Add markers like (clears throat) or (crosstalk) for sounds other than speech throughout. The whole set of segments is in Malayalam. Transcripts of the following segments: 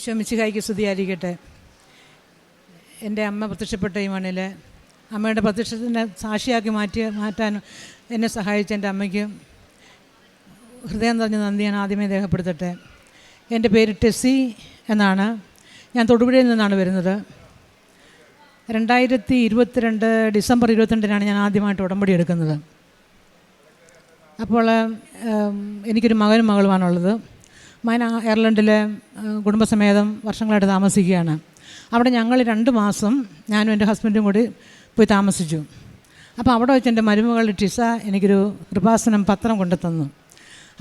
ഈശോ മിശിഹായിക്ക് സ്തുതിയായിരിക്കട്ടെ. എന്റെ അമ്മ പ്രത്യക്ഷപ്പെട്ട ഈ മണ്ണിൽ അമ്മയുടെ പ്രത്യക്ഷത്തിന്റെ സാക്ഷിയാക്കി മാറ്റി മാറ്റാൻ എന്നെ സഹായിച്ച എന്റെ അമ്മയ്ക്ക് ഹൃദയം നിറഞ്ഞ നന്ദിയാണ് ആദ്യമേ രേഖപ്പെടുത്തട്ടെ. എന്റെ പേര് ടെസി എന്നാണ്. ഞാൻ തൊടുപുഴയിൽ നിന്നാണ് വരുന്നത്. രണ്ടായിരത്തി ഇരുപത്തിരണ്ട് ഡിസംബർ ഇരുപത്തിരണ്ടിനാണ് ഞാൻ ആദ്യമായിട്ട് ഉടമ്പടി എടുക്കുന്നത്. അപ്പോൾ എനിക്കൊരു മകനും മകളുമാണുള്ളത് മകൻ എയർലൻഡിൽ കുടുംബസമേതം വർഷങ്ങളായിട്ട് താമസിക്കുകയാണ്. അവിടെ ഞങ്ങൾ രണ്ട് മാസം ഞാനും എന്റെ ഹസ്ബൻഡും കൂടി പോയി താമസിച്ചു. അപ്പോൾ അവിടെ വെച്ച് എന്റെ മരുമകൾ ടിസ എനിക്കൊരു കൃപാസനം പത്രം കൊണ്ടു തന്നു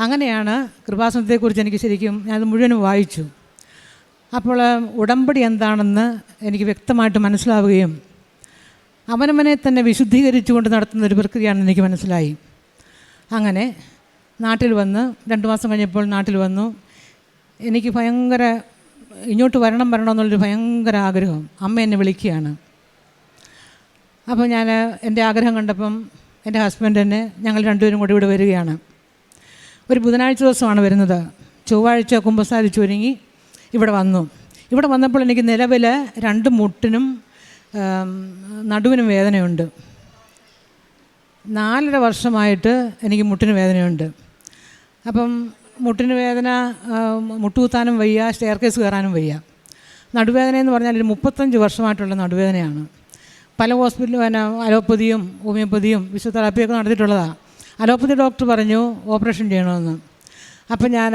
അങ്ങനെയാണ് കൃപാസനത്തെക്കുറിച്ച് എനിക്ക് ശരിക്കും ഞാനത് മുഴുവനും വായിച്ചു. അപ്പോൾ ഉടമ്പടി എന്താണെന്ന് എനിക്ക് വ്യക്തമായിട്ട് മനസ്സിലാവുകയും അവനവനെ തന്നെ വിശുദ്ധീകരിച്ചുകൊണ്ട് നടത്തുന്ന ഒരു പ്രക്രിയയാണെന്ന് എനിക്ക് മനസ്സിലായി. അങ്ങനെ നാട്ടിൽ വന്ന് രണ്ട് മാസം കഴിഞ്ഞപ്പോൾ നാട്ടിൽ വന്നു. എനിക്ക് ഭയങ്കര ഇങ്ങോട്ട് വരണം വരണം എന്നുള്ളൊരു ഭയങ്കര ആഗ്രഹം. അമ്മ എന്നെ വിളിക്കുകയാണ്. അപ്പോൾ ഞാൻ എന്റെ ആഗ്രഹം കണ്ടപ്പം എന്റെ ഹസ്ബൻഡ് തന്നെ ഞങ്ങൾ രണ്ടുപേരും കൂടി ഇവിടെ വരികയാണ്. ഒരു ബുധനാഴ്ച ദിവസമാണ് വരുന്നത്. ചൊവ്വാഴ്ച കുമ്പസാരിച്ച് ഒരുങ്ങി ഇവിടെ വന്നു. ഇവിടെ വന്നപ്പോൾ എനിക്ക് നിലവിൽ രണ്ട് മുട്ടിനും നടുവിനും വേദനയുണ്ട്. നാലര വർഷമായിട്ട് എനിക്ക് മുട്ടിന് വേദനയുണ്ട്. അപ്പം മുട്ടിന് വേദന മുട്ടുകുത്താനും വയ്യ സ്റ്റെയർ കേസ് കയറാനും വയ്യ. നടുവേദന എന്ന് പറഞ്ഞാൽ ഒരു മുപ്പത്തഞ്ച് വർഷമായിട്ടുള്ള നടുവേദനയാണ്. പല ഹോസ്പിറ്റലും പിന്നെ അലോപ്പതിയും ഹോമിയോപ്പതിയും ഫിസിയോതെറാപ്പിയൊക്കെ നടത്തിയിട്ടുള്ളതാണ് അലോപ്പതി ഡോക്ടർ പറഞ്ഞു ഓപ്പറേഷൻ ചെയ്യണമെന്ന്. അപ്പം ഞാൻ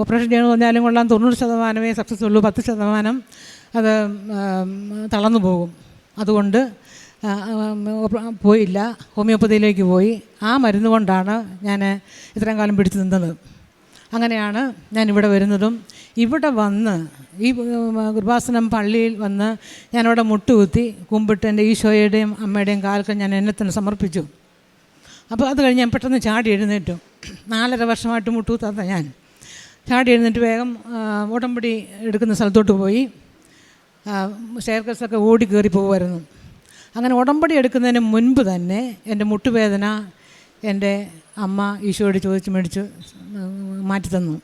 ഓപ്പറേഷൻ ചെയ്യണമെന്ന് പറഞ്ഞാലും കൊള്ളാം. തൊണ്ണൂറ് ശതമാനമേ സക്സസ് ഉള്ളൂ. പത്ത് ശതമാനം അത് തളർന്നു പോകും. അതുകൊണ്ട് പോയില്ല. ഹോമിയോപ്പതിയിലേക്ക് പോയി. ആ മരുന്ന് കൊണ്ടാണ് ഞാൻ ഇത്രയും കാലം പിടിച്ചു നിന്നത്. അങ്ങനെയാണ് ഞാൻ ഇവിടെ വരുന്നതും. ഇവിടെ വന്ന് ഈ കൃപാസനം പള്ളിയിൽ വന്ന് ഞാനവിടെ മുട്ടുകുത്തി കുമ്പിട്ട് എന്റെ ഈശോയുടെയും അമ്മയുടെയും കാലൊക്കെ ഞാൻ എന്നെ തന്നെ സമർപ്പിച്ചു. അപ്പോൾ അത് കഴിഞ്ഞ് ഞാൻ പെട്ടെന്ന് ചാടി എഴുന്നേറ്റു. നാലര വർഷമായിട്ട് മുട്ടുകുത്താത്ത ഞാൻ. ചാടി എഴുന്നേറ്റ് വേഗം ഓടമ്പടി എടുക്കുന്ന സ്ഥലത്തോട്ട് പോയി. ഷെയർക്കസൊക്കെ ഓടി കയറി പോകുമായിരുന്നു അങ്ങനെ ഉടമ്പടി എടുക്കുന്നതിന് മുൻപ് തന്നെ എന്റെ മുട്ടുവേദന എന്റെ അമ്മ ഈശോയോട് ചോദിച്ച് മേടിച്ച് മാറ്റി തന്നു.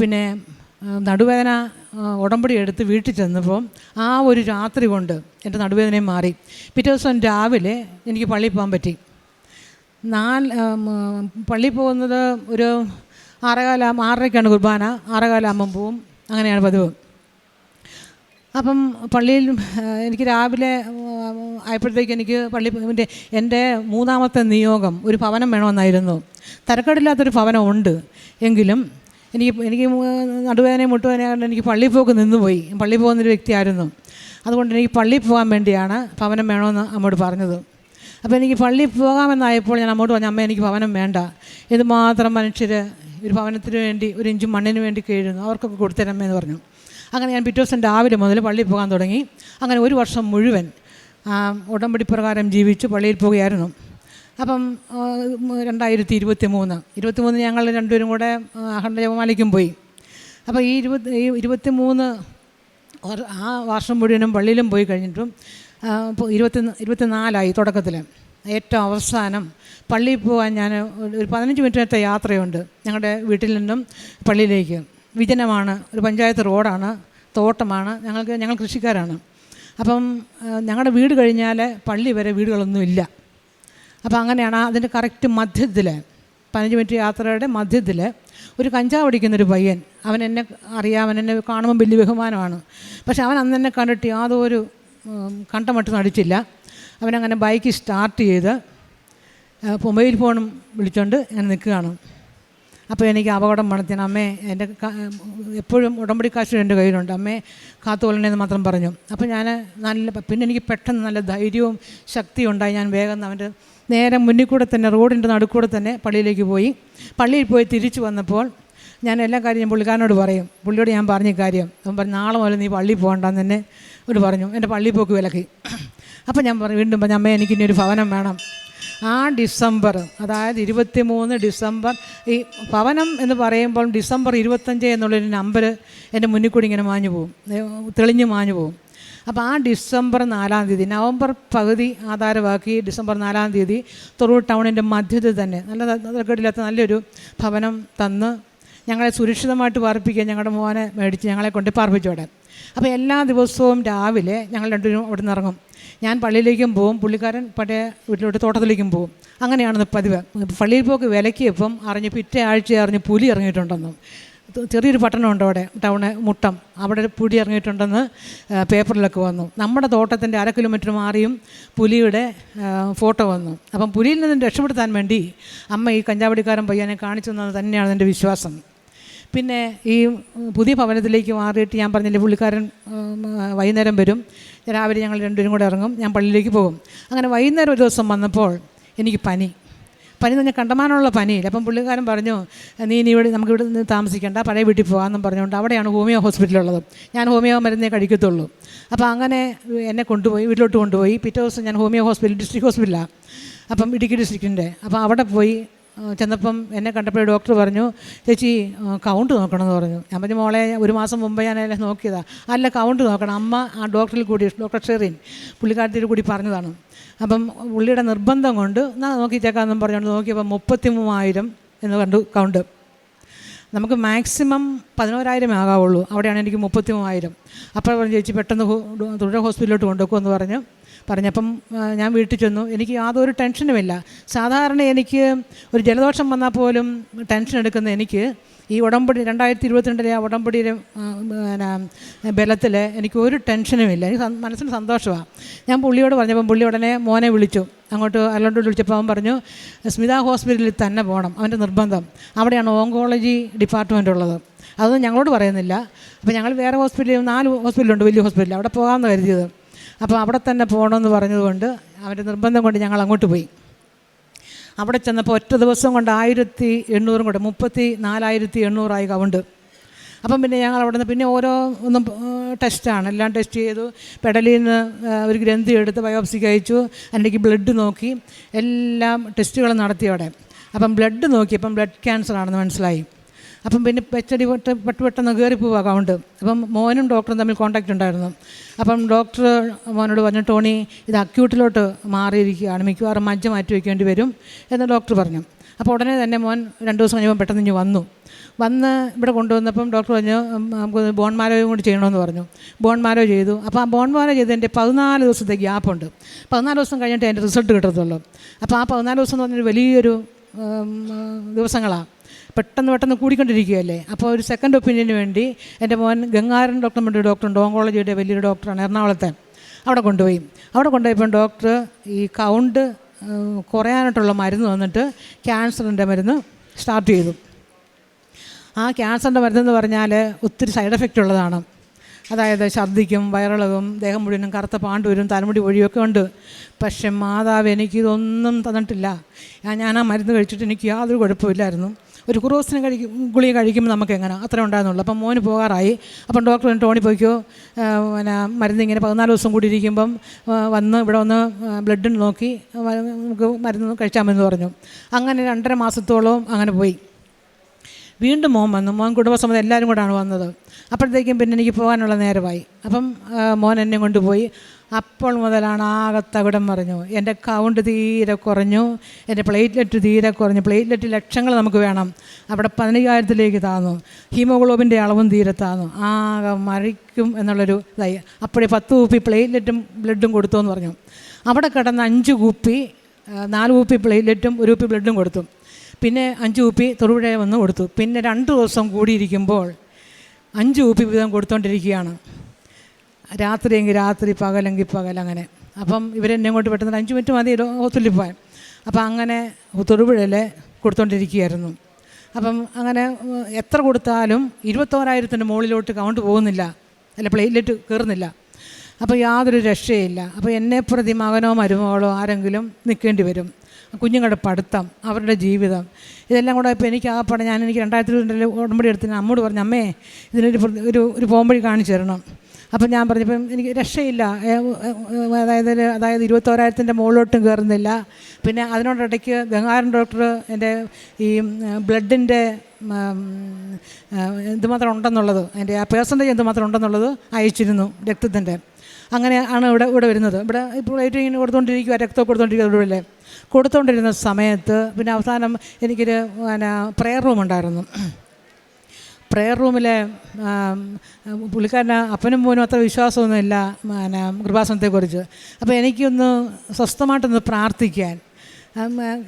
പിന്നെ നടുവേദന ഉടമ്പടി എടുത്ത് വീട്ടിൽ ചെന്നപ്പോൾ ആ ഒരു രാത്രി കൊണ്ട് എന്റെ നടുവേദനയും മാറി. പിറ്റേ ദിവസം രാവിലെ എനിക്ക് പള്ളിയിൽ പോകാൻ പറ്റി. നാല് പള്ളിയിൽ പോകുന്നത് ഒരു ആറേകാല ആറരയ്ക്കാണ് കുർബാന. ആറേകാലാകുമ്പം പോവും. അങ്ങനെയാണ് പതിവ്. അപ്പം പള്ളിയിൽ എനിക്ക് രാവിലെ ആയപ്പോഴത്തേക്ക് എനിക്ക് പള്ളി എന്റെ എന്റെ മൂന്നാമത്തെ നിയോഗം ഒരു ഭവനം വേണമെന്നായിരുന്നു. തരക്കേടില്ലാത്തൊരു ഭവനം ഉണ്ട് എങ്കിലും എനിക്ക് എനിക്ക് നടുവേദനയും മുട്ടുവേദനയും എനിക്ക് പള്ളിയിൽ പോക്ക് നിന്നുപോയി. പള്ളിയിൽ പോകുന്നൊരു വ്യക്തിയായിരുന്നു. അതുകൊണ്ട് എനിക്ക് പള്ളിയിൽ പോകാൻ വേണ്ടിയാണ് ഭവനം വേണമെന്ന് അമ്മോട് പറഞ്ഞത്. അപ്പോൾ എനിക്ക് പള്ളിയിൽ പോകാമെന്നായപ്പോൾ ഞാൻ അമ്മോട് പറഞ്ഞു അമ്മ എനിക്ക് ഭവനം വേണ്ട. ഇത് മാത്രം മനുഷ്യർ ഒരു ഭവനത്തിന് വേണ്ടി ഒരു ഇഞ്ചും മണ്ണിന് വേണ്ടി കീഴുന്നു അവർക്കൊക്കെ കൊടുത്തരമ്മ എന്ന് പറഞ്ഞു. അങ്ങനെ ഞാൻ പിറ്റേ ദിവസം രാവിലെ മുതൽ പള്ളിയിൽ പോകാൻ തുടങ്ങി. അങ്ങനെ ഒരു വർഷം മുഴുവൻ ഉടമ്പടി പ്രകാരം ജീവിച്ച് പള്ളിയിൽ പോവുകയായിരുന്നു അപ്പം രണ്ടായിരത്തി ഇരുപത്തി മൂന്ന് ഇരുപത്തി മൂന്ന് ഞങ്ങൾ രണ്ടുപേരും കൂടെ അഖണ്ഡജപമാലയ്ക്കും അഖണ്ഡ ജപമാലയ്ക്കും പോയി. അപ്പോൾ ഈ ഇരുപത്തി ഈ ഇരുപത്തി മൂന്ന് ആ വർഷം മുഴുവനും പള്ളിയിലും പോയി കഴിഞ്ഞിട്ടും ഇരുപത്തി ഇരുപത്തിനാലായി തുടക്കത്തിൽ ഏറ്റവും അവസാനം പള്ളിയിൽ പോകാൻ ഞാൻ ഒരു പതിനഞ്ച് മിനിറ്റിനത്തെ യാത്രയുണ്ട് ഞങ്ങളുടെ വീട്ടിൽ നിന്നും പള്ളിയിലേക്ക്. വിജനമാണ് ഒരു പഞ്ചായത്ത് റോഡാണ് തോട്ടമാണ് ഞങ്ങൾക്ക് ഞങ്ങൾ കൃഷിക്കാരാണ്. അപ്പം ഞങ്ങളുടെ വീട് കഴിഞ്ഞാൽ പള്ളി വരെ വീടുകളൊന്നുമില്ല അപ്പോൾ അങ്ങനെയാണ് അതിന്റെ കറക്റ്റ് മധ്യത്തിൽ പതിനഞ്ച് മിനിറ്റ് യാത്രയുടെ മധ്യത്തിൽ ഒരു കഞ്ചാവ് അടിക്കുന്നൊരു പയ്യൻ അവൻ എന്നെ അറിയാം അവൻ എന്നെ കാണുമ്പോൾ വലിയ ബഹുമാനമാണ്. പക്ഷെ അവൻ അന്ന് എന്നെ കണ്ടിട്ട് യാതൊരു കണ്ടമട്ടും അടിച്ചില്ല. അവനങ്ങനെ ബൈക്ക് സ്റ്റാർട്ട് ചെയ്ത് മൊബൈൽ ഫോണും വിളിച്ചുകൊണ്ട് ഞാൻ നിൽക്കുകയാണ്. അപ്പോൾ എനിക്ക് അപകടം പണത്തിന് അമ്മേ എന്റെ എപ്പോഴും ഉടമ്പടി കാശ് എന്റെ കയ്യിലുണ്ട്. അമ്മേ കാത്തുകൊള്ളണേന്ന് മാത്രം പറഞ്ഞു. അപ്പോൾ ഞാൻ നല്ല പിന്നെ എനിക്ക് പെട്ടെന്ന് നല്ല ധൈര്യവും ശക്തിയും ഉണ്ടായി. ഞാൻ വേഗം അവന്റെ നേരെ മുന്നിൽ കൂടെ തന്നെ റോഡിന്റെ നടുക്കൂടെ തന്നെ പള്ളിയിലേക്ക് പോയി. പള്ളിയിൽ പോയി തിരിച്ചു വന്നപ്പോൾ ഞാൻ എല്ലാ കാര്യം പുള്ളിക്കാരനോട് പറയും. പുള്ളിയോട് ഞാൻ പറഞ്ഞ കാര്യം. അവൻ പറഞ്ഞു നാളെ മുതൽ നീ പള്ളി പോകണ്ടെന്ന് തന്നെ ഒരു പറഞ്ഞു. എന്റെ പള്ളിയിൽ പോക്ക് വിലക്കി. അപ്പോൾ ഞാൻ പറഞ്ഞു വീണ്ടും പറഞ്ഞു അമ്മേ എനിക്കിനി ഒരു ഭവനം വേണം. ആ ഡിസംബർ അതായത് ഇരുപത്തി മൂന്ന് ഡിസംബർ ഈ ഭവനം എന്ന് പറയുമ്പോൾ ഡിസംബർ ഇരുപത്തഞ്ച് എന്നുള്ളൊരു നമ്പർ എന്റെ മുന്നിൽ കൂടി ഇങ്ങനെ മാഞ്ഞു പോകും തെളിഞ്ഞ് മാഞ്ഞു പോകും അപ്പോൾ ആ ഡിസംബർ നാലാം തീയതി നവംബർ പകുതി ആധാരമാക്കി ഡിസംബർ നാലാം തീയതി തൊറൂർ ടൗണിന്റെ മധ്യത്തിൽ തന്നെ നല്ല തരക്കേടില്ലാത്ത നല്ലൊരു ഭവനം തന്ന് ഞങ്ങളെ സുരക്ഷിതമായിട്ട് പാർപ്പിക്കുക ഞങ്ങളുടെ മോനെ മേടിച്ച് ഞങ്ങളെ കൊണ്ട് പാർപ്പിച്ചു അവിടെ അപ്പോൾ എല്ലാ ദിവസവും രാവിലെ ഞങ്ങൾ രണ്ടുപേരും അവിടെ നിന്ന് ഇറങ്ങും. ഞാൻ പള്ളിയിലേക്കും പോവും പുള്ളിക്കാരൻ പഴയ വീട്ടിലോട്ട് തോട്ടത്തിലേക്കും പോവും. അങ്ങനെയാണ് പതിവ്. പള്ളിയിൽ പോക്ക് വിലയ്ക്ക് ഇപ്പം അറിഞ്ഞ് പിറ്റേ ആഴ്ച അറിഞ്ഞ് പുലി ഇറങ്ങിയിട്ടുണ്ടെന്നും. ചെറിയൊരു പട്ടണമുണ്ട് അവിടെ ടൗണ് മുട്ടം. അവിടെ പുലി ഇറങ്ങിയിട്ടുണ്ടെന്ന് പേപ്പറിലൊക്കെ വന്നു. നമ്മുടെ തോട്ടത്തിന്റെ അര കിലോമീറ്റർ മാറിയും പുലിയുടെ ഫോട്ടോ വന്നു. അപ്പം പുലിയിൽ നിന്ന് രക്ഷപ്പെടുത്താൻ വേണ്ടി അമ്മ ഈ കഞ്ചാവടിക്കാരൻ പയ്യനെ കാണിച്ചു തന്നത് തന്നെയാണ് എന്റെ വിശ്വാസം. പിന്നെ ഈ പുതിയ ഭവനത്തിലേക്ക് മാറിയിട്ട് ഞാൻ പറഞ്ഞില്ലേ പുള്ളിക്കാരൻ വൈകുന്നേരം വരും. രാവിലെ ഞങ്ങൾ രണ്ടുപേരും കൂടെ ഇറങ്ങും. ഞാൻ പള്ളിയിലേക്ക് പോകും. അങ്ങനെ വൈകുന്നേരം ഒരു ദിവസം വന്നപ്പോൾ എനിക്ക് പനി. പനി എന്ന് പറഞ്ഞാൽ കണ്ടമാനമുള്ള പനിയില്ല അപ്പം പുള്ളിക്കാരൻ പറഞ്ഞു നീ ഇനി ഇവിടെ നമുക്ക് ഇവിടെ നിന്ന് താമസിക്കേണ്ട പഴയ വീട്ടിൽ പോകാമെന്നും പറഞ്ഞുകൊണ്ട് അവിടെയാണ് ഹോമിയോ ഹോസ്പിറ്റലുള്ളത് ഞാൻ ഹോമിയോ മരുന്നേ കഴിക്കത്തുള്ളൂ. അപ്പോൾ അങ്ങനെ എന്നെ കൊണ്ടുപോയി വീട്ടിലോട്ട് കൊണ്ടുപോയി. പിറ്റേ ദിവസം ഞാൻ ഹോമിയോ ഹോസ്പിറ്റൽ ഡിസ്ട്രിക്ട് ഹോസ്പിറ്റലാണ്. അപ്പം ഇടുക്കി ഡിസ്ട്രിക്റ്റിന്റെ അപ്പോൾ അവിടെ പോയി ചെന്നപ്പം എന്നെ കണ്ടപ്പോൾ ഡോക്ടർ പറഞ്ഞു ചേച്ചി കൗണ്ട് നോക്കണമെന്ന് പറഞ്ഞു. ഞാൻ പറഞ്ഞു മോളെ ഒരു മാസം മുമ്പ് ഞാൻ അതിനെ നോക്കിയതാ. അല്ല കൗണ്ട് നോക്കണം. അമ്മ ആ ഡോക്ടറിൽ കൂടി ഡോക്ടർ ഷെറിൻ പുള്ളിക്കാരത്തിൽ കൂടി പറഞ്ഞതാണ്. അപ്പം പുള്ളിയുടെ നിർബന്ധം കൊണ്ട് എന്നാ നോക്കിച്ചേക്കാമെന്നും പറഞ്ഞുകൊണ്ട് നോക്കിയപ്പോൾ മുപ്പത്തി മൂവായിരം എന്ന് കണ്ടു കൗണ്ട് നമുക്ക് മാക്സിമം പതിനോരായിരം ആകാവുള്ളൂ. അവിടെയാണ് എനിക്ക് മുപ്പത്തി മൂവായിരം അപ്പോൾ പറഞ്ഞു ചേച്ചി പെട്ടെന്ന് തുടർ ഹോസ്പിറ്റലിലോട്ട് കൊണ്ടുവെക്കുമെന്ന് പറഞ്ഞു പറഞ്ഞപ്പം ഞാൻ വീട്ടിൽ ചെന്നു. എനിക്ക് യാതൊരു ടെൻഷനുമില്ല സാധാരണ എനിക്ക് ഒരു ജലദോഷം വന്നാൽ പോലും ടെൻഷൻ എടുക്കുന്ന എനിക്ക് ഈ ഉടമ്പടി രണ്ടായിരത്തി ഇരുപത്തിരണ്ടിലെ ആ ഉടമ്പടിയിലെ പിന്നെ ബലത്തിൽ എനിക്ക് ഒരു ടെൻഷനുമില്ല എനിക്ക് മനസ്സിന് സന്തോഷമാണ് ഞാൻ പുള്ളിയോട് പറഞ്ഞപ്പം പുള്ളി ഉടനെ മോനെ വിളിച്ചു. അങ്ങോട്ട് അല്ലോട്ട് വിളിച്ചപ്പോൾ അവൻ പറഞ്ഞു സ്മിത ഹോസ്പിറ്റലിൽ തന്നെ പോകണം അവന്റെ നിർബന്ധം. അവിടെയാണ് ഓങ്കോളജി ഡിപ്പാർട്ട്മെന്റ് ഉള്ളത്. അതൊന്നും ഞങ്ങളോട് പറയുന്നില്ല. അപ്പോൾ ഞങ്ങൾ വേറെ ഹോസ്പിറ്റലിൽ നാല് ഹോസ്പിറ്റലുണ്ട് വലിയ ഹോസ്പിറ്റലിൽ അവിടെ പോകാമെന്ന് കരുതിയത്. അപ്പോൾ അവിടെ തന്നെ പോകണമെന്ന് പറഞ്ഞതുകൊണ്ട് അവന്റെ നിർബന്ധം കൊണ്ട് ഞങ്ങൾ അങ്ങോട്ട് പോയി. അവിടെ ചെന്നപ്പോൾ ഒറ്റ ദിവസം കൊണ്ട് ആയിരത്തി എണ്ണൂറും കൂടെ മുപ്പത്തി നാലായിരത്തി എണ്ണൂറായി കൗണ്ട്. അപ്പം പിന്നെ ഞങ്ങൾ അവിടെ നിന്ന് പിന്നെ ഓരോ ഒന്നും ടെസ്റ്റാണ് എല്ലാം ടെസ്റ്റ് ചെയ്തു. പെടലിൽ നിന്ന് ഒരു ഗ്രന്ഥി എടുത്ത് ബയോപ്സിക്ക് അയച്ചു. അതിന്റെക്ക് ബ്ലഡ് നോക്കി. എല്ലാം ടെസ്റ്റുകൾ നടത്തി അവിടെ. അപ്പം ബ്ലഡ് നോക്കിയപ്പം ബ്ലഡ് ക്യാൻസർ ആണെന്ന് മനസ്സിലായി. അപ്പം പിന്നെ പെച്ചടി പെട്ട് പെട്ട് പെട്ടെന്ന് കയറി പോവുക അക്കൗണ്ട് അപ്പം മോനും ഡോക്ടറും തമ്മിൽ കോൺടാക്റ്റ് ഉണ്ടായിരുന്നു. അപ്പം ഡോക്ടർ മോനോട് പറഞ്ഞു ടോണി ഇത് അക്യൂട്ടിലോട്ട് മാറിയിരിക്കുകയാണ്. മിക്കവാറും മജ്ജ മാറ്റി വയ്ക്കേണ്ടി വരും എന്ന് ഡോക്ടർ പറഞ്ഞു. അപ്പോൾ ഉടനെ തന്നെ മോൻ രണ്ട് ദിവസം കഴിഞ്ഞപ്പോൾ പെട്ടെന്ന് ഇഞ്ഞ് വന്നു. വന്ന് ഇവിടെ കൊണ്ടുവന്നപ്പം ഡോക്ടർ പറഞ്ഞു നമുക്ക് ബോൺ മാരോയും കൂടി ചെയ്യണമെന്ന് പറഞ്ഞു. ബോൺ മാരോ ചെയ്തു. അപ്പോൾ ആ ബോൺ മാരോ ചെയ്തതിന്റെ പതിനാല് ദിവസത്തെ ഗ്യാപ്പുണ്ട് പതിനാല് ദിവസം കഴിഞ്ഞിട്ട് അതിന്റെ റിസൾട്ട് കിട്ടത്തുള്ളൂ. അപ്പോൾ ആ പതിനാല് ദിവസം എന്ന് പറഞ്ഞൊരു വലിയൊരു ദിവസങ്ങളാണ് പെട്ടെന്ന് പെട്ടെന്ന് കൂടിക്കൊണ്ടിരിക്കുകയല്ലേ? അപ്പോൾ ഒരു സെക്കൻഡ് ഒപ്പീനിയന് വേണ്ടി എന്റെ മോൻ ഗംഗാരൻ ഡോക്ടർ ഒരു ഡോക്ടറുണ്ട് ഓങ്കോളജിയുടെ വലിയൊരു ഡോക്ടറാണ് എറണാകുളത്തെ. അവിടെ കൊണ്ടുപോയി. അവിടെ കൊണ്ടുപോയപ്പോൾ ഡോക്ടർ ഈ കൗണ്ട് കുറയാനായിട്ടുള്ള മരുന്ന് വന്നിട്ട് ക്യാൻസറിന്റെ മരുന്ന് സ്റ്റാർട്ട് ചെയ്തു. ആ ക്യാൻസറിന്റെ മരുന്നെന്ന് പറഞ്ഞാൽ ഒത്തിരി സൈഡ് എഫക്റ്റ് ഉള്ളതാണ്. അതായത് ഛർദ്ദിക്കും വയറിളകും ദേഹം മുഴുവനും കറുത്ത പാണ്ട് വരും തലമുടി ഒഴിയൊക്കെ ഉണ്ട്. പക്ഷെ മാതാവ് എനിക്കിതൊന്നും തന്നിട്ടില്ല. ഞാൻ ആ മരുന്ന് കഴിച്ചിട്ട് എനിക്ക് യാതൊരു കുഴപ്പമില്ലായിരുന്നു. ഒരു കുറോസിന് കഴിക്കും ഗുളിക കഴിക്കുമ്പോൾ നമുക്ക് എങ്ങനെ? അത്ര ഉണ്ടായിരുന്നുള്ളൂ. അപ്പം മോന് പോകാറായി. അപ്പം ഡോക്ടർ ടോണി പോയിക്കോ. പിന്നെ മരുന്ന് ഇങ്ങനെ പതിനാല് ദിവസം കൂടി ഇരിക്കുമ്പം വന്ന് ഇവിടെ വന്ന് ബ്ലഡ് നോക്കി നമുക്ക് മരുന്ന് കഴിച്ചാമെന്ന് പറഞ്ഞു. അങ്ങനെ രണ്ടര മാസത്തോളം അങ്ങനെ പോയി. വീണ്ടും മോൻ വന്നു. മോൻ കുടുംബസമേതം എല്ലാവരും കൂടാണ് വന്നത്. അപ്പോഴത്തേക്കും പിന്നെ എനിക്ക് പോകാനുള്ള നേരമായി. അപ്പം മോൻ എന്നെ കൊണ്ടുപോയി. അപ്പോൾ മുതലാണ് ആകെ തകിടം പറഞ്ഞു എന്റെ കൗണ്ട് തീരെ കുറഞ്ഞു. എന്റെ പ്ലേറ്റ്ലെറ്റ് തീരെ കുറഞ്ഞു. പ്ലേറ്റ്ലെറ്റ് ലക്ഷങ്ങൾ നമുക്ക് വേണം. അവിടെ പതിനയ്യായിരത്തിലേക്ക് താന്നു. ഹീമോഗ്ലോബിന്റെ അളവും തീരെ താന്നു. ആകെ മരിക്കും എന്നുള്ളൊരു ഇതായി. അപ്പോഴേ പത്ത് കുപ്പി പ്ലേറ്റ്ലെറ്റും ബ്ലഡും കൊടുത്തു എന്ന് പറഞ്ഞു. അവിടെ കിടന്ന് അഞ്ച് കുപ്പി നാല് കുപ്പി പ്ലേറ്റ്ലെറ്റും ഒരു കുപ്പി ബ്ലഡും കൊടുത്തു. പിന്നെ അഞ്ച് കുപ്പി തൊടുപുഴ വന്ന് കൊടുത്തു. പിന്നെ രണ്ട് ദിവസം കൂടിയിരിക്കുമ്പോൾ അഞ്ച് കുപ്പി വീതം കൊടുത്തോണ്ടിരിക്കുകയാണ്. രാത്രിയെങ്കിൽ രാത്രി പകലെങ്കിൽ പകൽ അങ്ങനെ. അപ്പം ഇവരെന്നെ കൊണ്ട് പെട്ടെന്ന് അഞ്ച് മിനിറ്റ് മതി ഹോസ്പിറ്റലിൽ പോകാൻ അപ്പം അങ്ങനെ തൊടുപുഴയിൽ കൊടുത്തോണ്ടിരിക്കുകയായിരുന്നു. അപ്പം അങ്ങനെ എത്ര കൊടുത്താലും ഇരുപത്തോരായിരത്തിന്റെ മുകളിലോട്ട് കൗണ്ട് പോകുന്നില്ല. അല്ല പ്ലേറ്റ്ലെറ്റ് കയറുന്നില്ല. അപ്പോൾ യാതൊരു രക്ഷയില്ല. അപ്പോൾ എന്നെ പ്രതി മകനോ മരുമകളോ ആരെങ്കിലും നിൽക്കേണ്ടി വരും. കുഞ്ഞുങ്ങളുടെ പഠിത്തം അവരുടെ ജീവിതം ഇതെല്ലാം കൂടെ ഇപ്പോൾ എനിക്ക് ആ പടം ഞാൻ എനിക്ക് രണ്ടായിരത്തി ഇരുപത്തിരണ്ടിൽ ഉടമ്പടി എടുത്തിന് അമ്മോട് പറഞ്ഞു അമ്മേ ഇതിനൊരു ഒരു ഒരു പോംവഴി കാണിച്ചു തരണം. അപ്പം ഞാൻ പറഞ്ഞപ്പം എനിക്ക് രക്ഷയില്ല. അതായത് അതായത് ഇരുപത്തോരായിരത്തിന്റെ മുകളിലോട്ടും കയറുന്നില്ല. പിന്നെ അതിനോടിടയ്ക്ക് ഗംഗാരൻ ഡോക്ടർ എന്റെ ഈ ബ്ലഡിന്റെ എന്തുമാത്രം ഉണ്ടെന്നുള്ളത് എന്റെ ആ പേഴ്സന്റേജ് എന്തുമാത്രം ഉണ്ടെന്നുള്ളത് അയച്ചിരുന്നു രക്തത്തിന്റെ. അങ്ങനെ ആണ് ഇവിടെ ഇവിടെ വരുന്നത്. ഇവിടെ ഇപ്പോൾ ഏറ്റവും ഇങ്ങനെ കൊടുത്തുകൊണ്ടിരിക്കുക രക്തം കൊടുത്തുകൊണ്ടിരിക്കുക ഇവിടെ കൊടുത്തുകൊണ്ടിരുന്ന സമയത്ത് പിന്നെ അവസാനം എനിക്കൊരു പിന്നെ പ്രെയർ റൂം ഉണ്ടായിരുന്നു. പ്രെയർ റൂമിലെ പുള്ളിക്കാരന് അപ്പനും മോനും അത്ര വിശ്വാസമൊന്നുമില്ല പിന്നെ കൃപാസനത്തെക്കുറിച്ച്. അപ്പോൾ എനിക്കൊന്ന് സ്വസ്ഥമായിട്ടൊന്ന് പ്രാർത്ഥിക്കാൻ.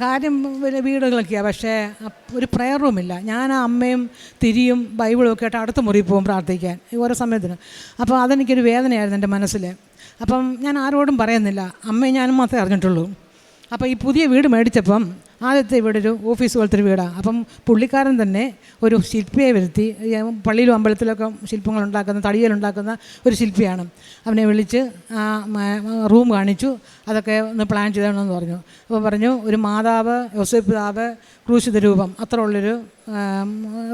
കാര്യം വീടുകളൊക്കെയാണ് പക്ഷേ ഒരു പ്രെയർ റൂമില്ല ഞാൻ ആ അമ്മയും തിരിയും ബൈബിളും ഒക്കെ ആയിട്ട് അടുത്ത മുറിയിൽ പോകും പ്രാർത്ഥിക്കാൻ ഓരോ സമയത്തിന്. അപ്പോൾ അതെനിക്കൊരു വേദനയായിരുന്നു എന്റെ മനസ്സിൽ അപ്പം ഞാൻ ആരോടും പറയുന്നില്ല. അമ്മയും ഞാനും മാത്രമേ അറിഞ്ഞിട്ടുള്ളൂ. അപ്പോൾ ഈ പുതിയ വീട് മേടിച്ചപ്പം ആദ്യത്തെ ഇവിടെ ഒരു ഓഫീസ് പോലത്തെ ഒരു വീടാണ് അപ്പം പുള്ളിക്കാരൻ തന്നെ ഒരു ശില്പിയെ വരുത്തി പള്ളിയിലും അമ്പലത്തിലൊക്കെ ശില്പങ്ങൾ ഉണ്ടാക്കുന്ന തടിയലുണ്ടാക്കുന്ന ഒരു ശില്പിയാണ്. അവനെ വിളിച്ച് റൂം കാണിച്ചു അതൊക്കെ ഒന്ന് പ്ലാൻ ചെയ്തണമെന്ന് പറഞ്ഞു. അപ്പോൾ പറഞ്ഞു ഒരു മാതാവ് യോസഫ് പിതാവ് ക്രൂശിത രൂപം അത്ര ഉള്ളൊരു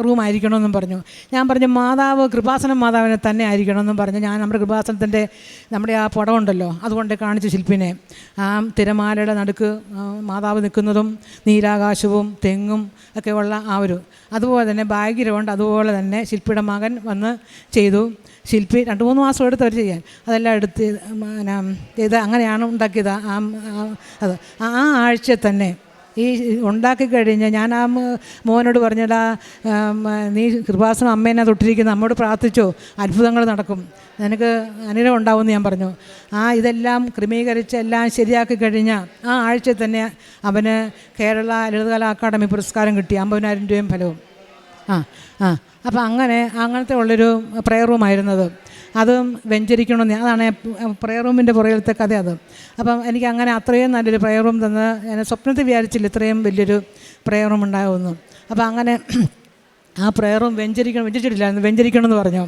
റൂമായിരിക്കണമെന്നും പറഞ്ഞു. ഞാൻ പറഞ്ഞു മാതാവ് കൃപാസനം മാതാവിനെ തന്നെ ആയിരിക്കണമെന്നും പറഞ്ഞു. ഞാൻ നമ്മുടെ കൃപാസനത്തിന്റെ നമ്മുടെ ആ പടമുണ്ടല്ലോ അതുകൊണ്ട് കാണിച്ചു ശില്പിനെ. ആ തിരമാലയുടെ നടുക്ക് മാതാവ് നിൽക്കുന്നതും നീലാകാശവും തെങ്ങും ഒക്കെ ഉള്ള ആ ഒരു അതുപോലെ തന്നെ ബാഗ്യരവുണ്ട് അതുപോലെ തന്നെ ശില്പിയുടെ മകൻ വന്ന് ചെയ്തു. ശില്പി രണ്ട് മൂന്ന് മാസം എടുത്ത് അവർ ചെയ്യാൻ. അതെല്ലാം എടുത്ത് ഇത് അങ്ങനെയാണ് ഉണ്ടാക്കിയത്. ആ- അത് ആ ആഴ്ച തന്നെ ഈ ഉണ്ടാക്കി കഴിഞ്ഞ് ഞാൻ ആ മോനോട് പറഞ്ഞടാ നീ കൃപാസനം അമ്മേനെ തൊട്ടിരിക്കുന്ന നമ്മോട് പ്രാർത്ഥിച്ചോ അത്ഭുതങ്ങൾ നടക്കും. നിനക്ക് അനുഗ്രഹം ഉണ്ടാവുമെന്ന് ഞാൻ പറഞ്ഞു. ആ ഇതെല്ലാം ക്രമീകരിച്ച് എല്ലാം ശരിയാക്കി കഴിഞ്ഞ ആ ആഴ്ച തന്നെ അവന് കേരള ലളിതകലാ അക്കാദമി പുരസ്കാരം കിട്ടി അമ്പതിനായിരം രൂപയും ഫലവും. ആ ആ അപ്പം അങ്ങനെ അങ്ങനത്തെ ഉള്ളൊരു പ്രെയർ റൂമായിരുന്നത്. അതും വെഞ്ചരിക്കണമെന്ന് അതാണ് പ്രെയർ റൂമിന്റെ പുറകിലത്തെ കഥ അത്. അപ്പം എനിക്ക് അങ്ങനെ അത്രയും നല്ലൊരു പ്രെയർ റൂം തന്ന് ഞാൻ സ്വപ്നത്തിൽ വിചാരിച്ചില്ല ഇത്രയും വലിയൊരു പ്രെയർ റൂം ഉണ്ടാകുമെന്ന് അപ്പം അങ്ങനെ (clears throat) ആ പ്രെയർ റൂം വെഞ്ചരിക്കണം വെഞ്ചരിച്ചിട്ടില്ലായിരുന്നു വെഞ്ചരിക്കണം എന്ന് പറഞ്ഞു.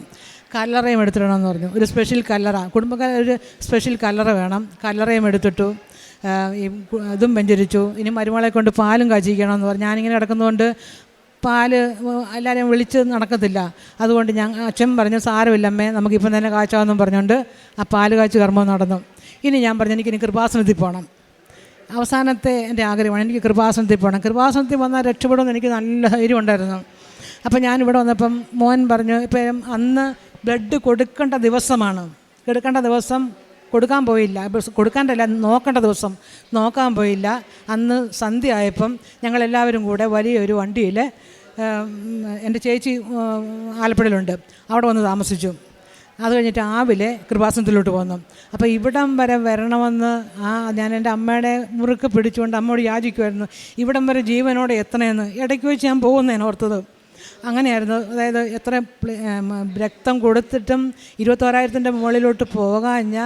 കല്ലറയും എടുത്തിടണമെന്ന് പറഞ്ഞു. ഒരു സ്പെഷ്യൽ കല്ലറ കുടുംബക്കാർ ഒരു സ്പെഷ്യൽ കല്ലറ വേണം. കല്ലറയും എടുത്തിട്ടു. ഈ ഇതും വെഞ്ചരിച്ചു. ഇനി മരുമകളെ കൊണ്ട് പാലും കാച്ചിക്കണമെന്ന് പറഞ്ഞു. ഞാനിങ്ങനെ കിടക്കുന്നതുകൊണ്ട് പാൽ എല്ലാവരെയും വിളിച്ച് നടക്കത്തില്ല. അതുകൊണ്ട് ഞാൻ അച്ഛൻ പറഞ്ഞു സാരമില്ല അമ്മേ നമുക്കിപ്പം തന്നെ കാച്ചാമെന്നും പറഞ്ഞുകൊണ്ട് ആ പാൽ കാച്ച് കർമ്മം നടന്നു. ഇനി ഞാൻ പറഞ്ഞു എനിക്കിനി കൃപാസനത്തിൽ പോകണം അവസാനത്തെ എന്റെ ആഗ്രഹമാണ് എനിക്ക് കൃപാസനത്തിൽ പോകണം കൃപാസനത്തിൽ വന്നാൽ രക്ഷപ്പെടുമെന്ന് എനിക്ക് നല്ല ധൈര്യം ഉണ്ടായിരുന്നു. അപ്പോൾ ഞാനിവിടെ വന്നപ്പം മോൻ പറഞ്ഞു ഇപ്പം അന്ന് ബ്ലഡ് കൊടുക്കേണ്ട ദിവസമാണ്. കൊടുക്കേണ്ട ദിവസം കൊടുക്കാൻ പോയില്ല. കൊടുക്കാണ്ടല്ല നോക്കേണ്ട ദിവസം നോക്കാൻ പോയില്ല. അന്ന് സന്ധ്യ ആയപ്പം ഞങ്ങളെല്ലാവരും കൂടെ വലിയൊരു വണ്ടിയിൽ എന്റെ ചേച്ചി ആലപ്പുഴയിലുണ്ട്. അവിടെ വന്ന് താമസിച്ചു. അത് കഴിഞ്ഞിട്ട് രാവിലെ കൃപാസനത്തിലോട്ട് പോന്നു. അപ്പോൾ ഇവിടം വരെ വരണമെന്ന് ആ ഞാൻ എന്റെ അമ്മയുടെ മുറുക്ക് പിടിച്ചുകൊണ്ട് അമ്മയോട് യാചിക്കുമായിരുന്നു ഇവിടം വരെ ജീവനോടെ എത്തണമെന്ന് ഇടയ്ക്ക് വെച്ച് ഞാൻ പോകുന്നതിന് ഓർത്തത്. അങ്ങനെയായിരുന്നു. അതായത് എത്ര രക്തം കൊടുത്തിട്ടും ഇരുപത്തോരായിരത്തിന്റെ മുകളിലോട്ട് പോകാഞ്ഞ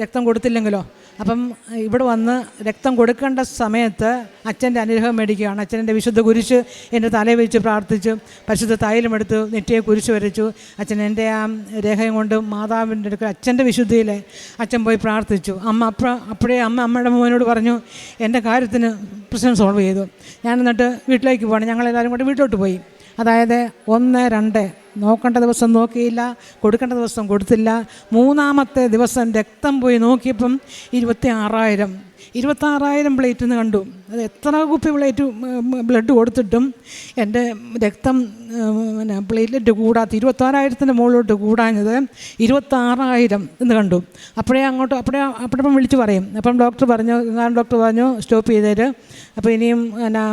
രക്തം കൊടുത്തില്ലെങ്കിലോ? അപ്പം ഇവിടെ വന്ന് രക്തം കൊടുക്കേണ്ട സമയത്ത് അച്ഛന്റെ അനുഗ്രഹം മേടിക്കുകയാണ്. അച്ഛന്റെ വിശുദ്ധ കുരിശ് എന്റെ തലയിൽ വെച്ച് പ്രാർത്ഥിച്ചു. പരിശുദ്ധ തൈലമെടുത്തു നെറ്റിയെ കുരിശ് വരച്ചു. അച്ഛൻ എന്റെ ആ രേഖയും കൊണ്ട് മാതാവിന്റെ അടുക്കൽ അച്ഛന്റെ വിശുദ്ധിയിൽ അച്ഛൻ പോയി പ്രാർത്ഥിച്ചു. അമ്മ അപ്പ അപ്പോഴേ അമ്മ അമ്മയുടെ മോനോട് പറഞ്ഞു എന്റെ കാര്യത്തിന് പ്രശ്നം സോൾവ് ചെയ്തു. ഞാൻ എന്നിട്ട് വീട്ടിലേക്ക് പോകണം ഞങ്ങളെല്ലാവരും കൂടെ വീട്ടിലോട്ട് പോയി. അതായത് ഒന്ന് രണ്ട് നോക്കേണ്ട ദിവസം നോക്കിയില്ല കൊടുക്കേണ്ട ദിവസം കൊടുത്തില്ല. മൂന്നാമത്തെ ദിവസം രക്തം പോയി നോക്കിയപ്പം ഇരുപത്തി ആറായിരം ഇരുപത്താറായിരം പ്ലേറ്റ് എന്ന് കണ്ടു. അത് എത്ര കുപ്പി പ്ലേറ്റ് ബ്ലഡ് കൊടുത്തിട്ടും എന്റെ രക്തം പിന്നെ പ്ലേറ്റ്ലെറ്റ് കൂടാത്ത ഇരുപത്താറായിരത്തിന്റെ മുകളിലോട്ട് കൂടാഞ്ഞത് ഇരുപത്താറായിരം എന്ന് കണ്ടു. അപ്പോഴേ അങ്ങോട്ട് അപ്പോഴേ അപ്പോഴപ്പം വിളിച്ച് പറയും. അപ്പം ഡോക്ടർ പറഞ്ഞു കാരണം ഡോക്ടർ പറഞ്ഞു സ്റ്റോപ്പ് ചെയ്തേര്. അപ്പോൾ ഇനിയും എന്നാ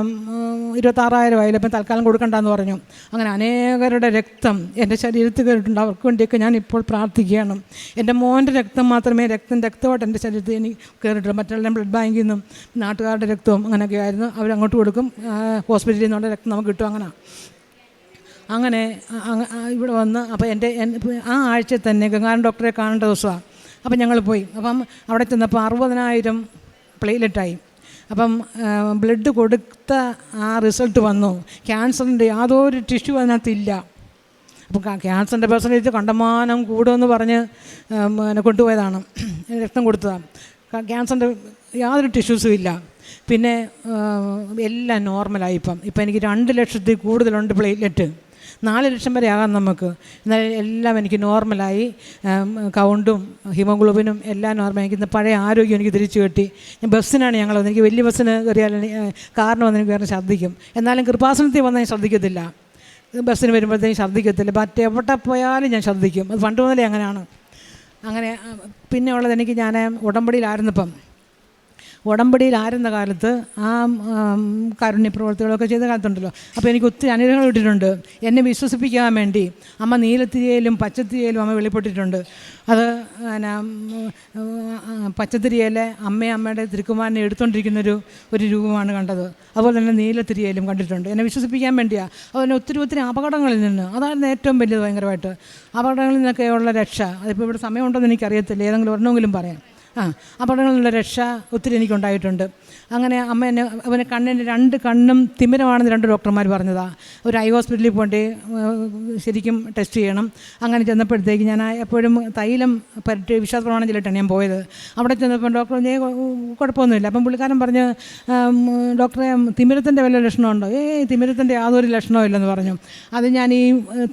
ഇരുപത്താറായിരം ആയില്ല അപ്പം തൽക്കാലം കൊടുക്കണ്ടെന്ന് പറഞ്ഞു. അങ്ങനെ അനേകരുടെ രക്തം എന്റെ ശരീരത്തിൽ കയറിയിട്ടുണ്ട് അവർക്ക് വേണ്ടിയൊക്കെ ഞാൻ ഇപ്പോൾ പ്രാർത്ഥിക്കുകയാണ്. എന്റെ മോന്റെ രക്തം മാത്രമേ രക്തം രക്തമായിട്ട് എന്റെ ശരീരത്തിൽ എനിക്ക് കയറിയിട്ടുള്ളൂ മറ്റുള്ള ബ്ലഡ് ബാങ്കിൽ നിന്നും നാട്ടുകാരുടെ രക്തവും അങ്ങനെയൊക്കെ ആയിരുന്നു അവരങ്ങോട്ട് കൊടുക്കും. ഹോസ്പിറ്റലിൽ നിന്നുള്ള രക്തം നമുക്ക് കിട്ടും അങ്ങനെ. അങ്ങനെ ഇവിടെ വന്ന് അപ്പോൾ എന്റെ ആ ആഴ്ച തന്നെ ഗംഗാരൻ ഡോക്ടറെ കാണേണ്ട ദിവസമാണ് അപ്പം ഞങ്ങൾ പോയി. അപ്പം അവിടെ ചെന്നപ്പോൾ അറുപതിനായിരം പ്ലേറ്റ്ലെറ്റായി. അപ്പം ബ്ലഡ് കൊടുത്ത ആ റിസൾട്ട് വന്നു. ക്യാൻസറിന്റെ യാതൊരു ടിഷ്യൂ അതിനകത്തില്ല. അപ്പോൾ ക്യാൻസറിന്റെ പെർസെന്റേജ് കണ്ടമാനം കൂടുമെന്ന് പറഞ്ഞ് കൊണ്ടുപോയതാണ്. രക്തം കൊടുത്തതാണ്. ക്യാൻസറിന്റെ യാതൊരു ടിഷ്യൂസും ഇല്ല. പിന്നെ എല്ലാം നോർമലായി ഇപ്പം. ഇപ്പം എനിക്ക് രണ്ട് ലക്ഷത്തിൽ കൂടുതലുണ്ട് പ്ലേറ്റ്ലെറ്റ് നാല് ലക്ഷം വരെ ആകാം നമുക്ക്. എന്നാൽ എല്ലാം എനിക്ക് നോർമലായി കൗണ്ടും ഹിമോഗ്ലോബിനും എല്ലാം നോർമൽ എനിക്ക് പഴയ ആരോഗ്യം എനിക്ക് തിരിച്ചു കിട്ടി. ഞാൻ ബസ്സിനാണ് ഞങ്ങൾ വന്നത്. എനിക്ക് വലിയ ബസ്സിന് കയറിയാൽ കാറിന് വന്ന് എനിക്ക് വേറെ ശ്രദ്ധിക്കും. എന്നാലും കൃപാസനത്തിൽ വന്നാൽ ഞാൻ ശ്രദ്ധിക്കത്തില്ല. ബസ്സിന് വരുമ്പോഴത്തേക്കും ശ്രദ്ധിക്കത്തില്ല. മറ്റേ എവിടെ പോയാലും ഞാൻ ശ്രദ്ധിക്കും. അത് പണ്ട് മുതലേ അങ്ങനെയാണ്. അങ്ങനെ പിന്നെ ഉള്ളത് എനിക്ക് ഞാൻ ഉടമ്പടിയിലായിരുന്നപ്പം ഉടമ്പടിയിൽ ആയിരുന്ന കാലത്ത് ആ കാരുണ്യ പ്രവർത്തികളൊക്കെ ചെയ്ത കാലത്തുണ്ടല്ലോ. അപ്പോൾ എനിക്ക് ഒത്തിരി അനുഗ്രഹങ്ങൾ കിട്ടിയിട്ടുണ്ട്. എന്നെ വിശ്വസിപ്പിക്കാൻ വേണ്ടി അമ്മ നീലത്തിരിയയിലും പച്ചത്തിരിയയിലും അമ്മ വെളിപ്പെട്ടിട്ടുണ്ട്. അത് പിന്നെ പച്ചത്തിരിയയിലെ അമ്മയും അമ്മയുടെ തിരുക്കുമാരനെ എടുത്തുകൊണ്ടിരിക്കുന്നൊരു ഒരു രൂപമാണ് കണ്ടത്. അതുപോലെ തന്നെ നീലത്തിരിയയിലും കണ്ടിട്ടുണ്ട്. എന്നെ വിശ്വസിപ്പിക്കാൻ വേണ്ടിയാണ് അതുപോലെ ഒത്തിരി ഒത്തിരി അപകടങ്ങളിൽ നിന്ന് അതായിരുന്നു ഏറ്റവും വലിയത് ഭയങ്കരമായിട്ട്. അപകടങ്ങളിൽ നിന്നൊക്കെയുള്ള രക്ഷ. അതിപ്പോൾ ഇവിടെ സമയമുണ്ടെന്ന് എനിക്കറിയത്തില്ല. ഏതെങ്കിലും ഒരെണ്ണമെങ്കിലും പറയാം. ആ അപകടങ്ങളിലുള്ള രക്ഷ ഒത്തിരി എനിക്കുണ്ടായിട്ടുണ്ട്. അങ്ങനെ അമ്മ എന്നെ അവനെ കണ്ണിന് രണ്ട് കണ്ണും തിമിരമാണെന്ന് രണ്ട് ഡോക്ടർമാർ പറഞ്ഞതാണ് ഒരു ഐ ഹോസ്പിറ്റലിൽ പോണ്ടി ശരിക്കും ടെസ്റ്റ് ചെയ്യണം. അങ്ങനെ ചെന്നപ്പോഴത്തേക്ക് ഞാൻ എപ്പോഴും തൈലം പരട്ടി വിശ്വാസപ്രമാണം ചെല്ലിട്ടാണ് ഞാൻ പോയത്. അവിടെ ചെന്നപ്പോൾ ഡോക്ടർ പറഞ്ഞേ കുഴപ്പമൊന്നുമില്ല. അപ്പം പുള്ളിക്കാരൻ പറഞ്ഞ് "ആം, ഡോക്ടറെ തിമിരത്തിന്റെ വല്ല ലക്ഷണമുണ്ടോ? ഏയ് തിമിരത്തിന്റെ യാതൊരു ലക്ഷണവും ഇല്ലെന്ന് പറഞ്ഞു. അത് ഞാൻ ഈ